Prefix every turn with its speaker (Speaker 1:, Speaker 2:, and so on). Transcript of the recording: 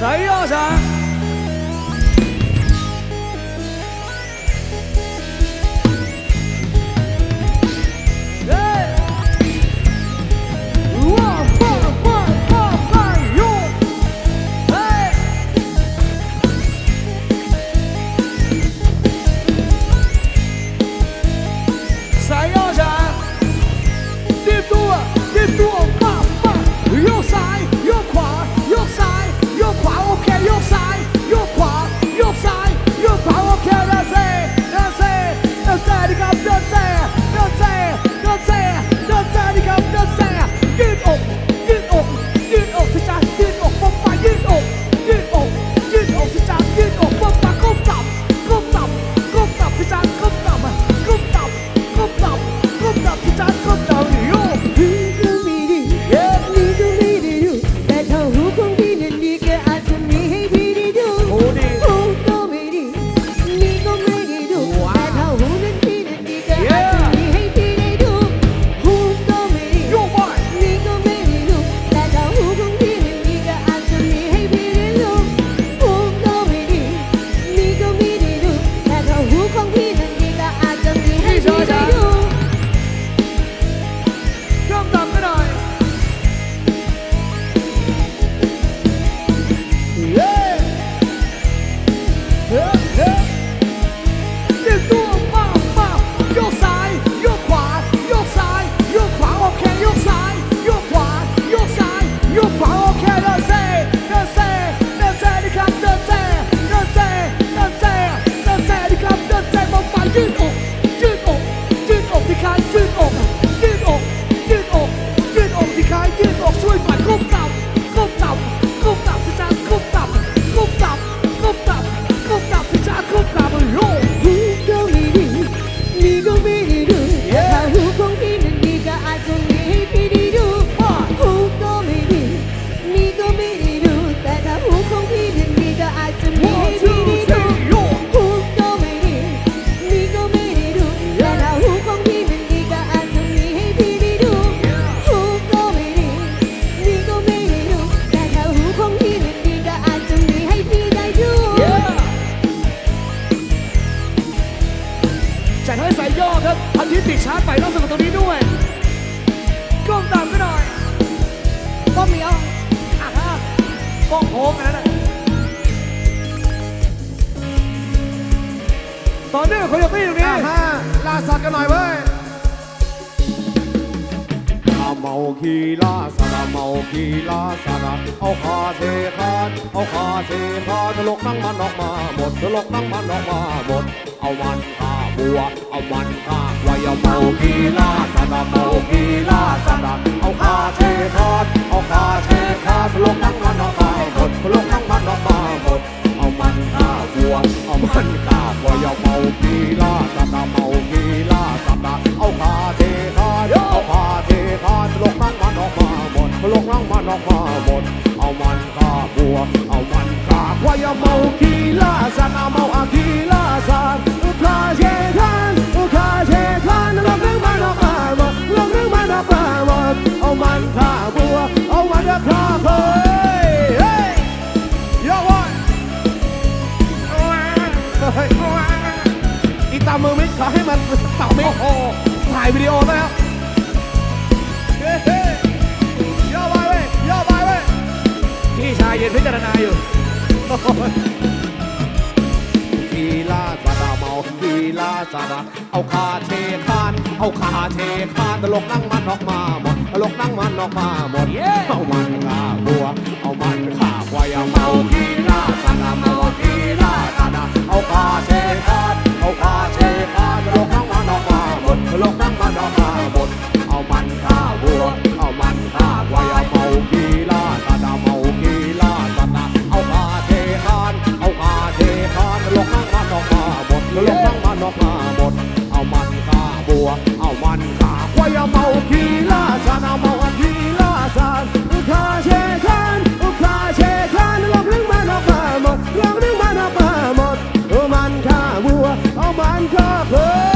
Speaker 1: 谁呀？谁？ ชาร์จไปต้องสนุกตรงนี้ด้วยก้มต่ำกันหน่อยก้มเหนียวอะฮะก้มโค้งกันนั่นแหละต่อเนื่องกับโคโยตี้ตรงนี้
Speaker 2: อ่าฮะล่าสัตว์กันหน่อยเว้ยอาเมาคีลาสระเมาคีลาสระเอาคาเทคานเอาคาเทคานตลกนั่งมันออกมาหมดตลกนั่งมันออกมาหมดเอามันฆ่าัวเอามันฆ่าไว้เอาเมาคีลาสระเมาคีลาสระเอาคาเทคานเอาคาเทคานตลกนั่งมันออกมาหมดตลกนั่งมันออกมาหมดเอามันฆ่าบัวเอามันฆ่าบัวเอาเมาคีลาสระเมาคีลาสระเอาคาเทคานเอาคาเทคานตลกนั่งมันออกมาหมดตลกนั่งมันออกมาหมดเอามันฆ่าบัวเอามันฆ่าบัวอย่าเมาคีลาสระเมาอาคีลาสระคาเทคานาเทคาน ตลกนั่งมันออกมาหมดตลกนั่งมันออกมาหมดเอามันฆ่าบัวเอามันฆ่าเฮ้ยเฮ้ย
Speaker 1: ย่อไว้
Speaker 2: เฮ้ยอีตามมือมิดขอให้มันเต่ามิด
Speaker 1: โอ้
Speaker 2: ถ่ายวิดีโอแล้ว
Speaker 1: เฮ้เฮ้ย่อไว้เว้ยย่อไว้เว้ยพี่ชายยืนพิจารณาอยู่
Speaker 2: สนะ เอาขาเชคานเอาขาเชคานตลกนั่งมันออกมาหมดตลกนั่งมันออกมาหมด
Speaker 1: เอามันฆ่าบัว
Speaker 2: เอามันฆ่าควายเอาเมาทีราสนะเมาทีราสนะเอาขาเช and Goblin!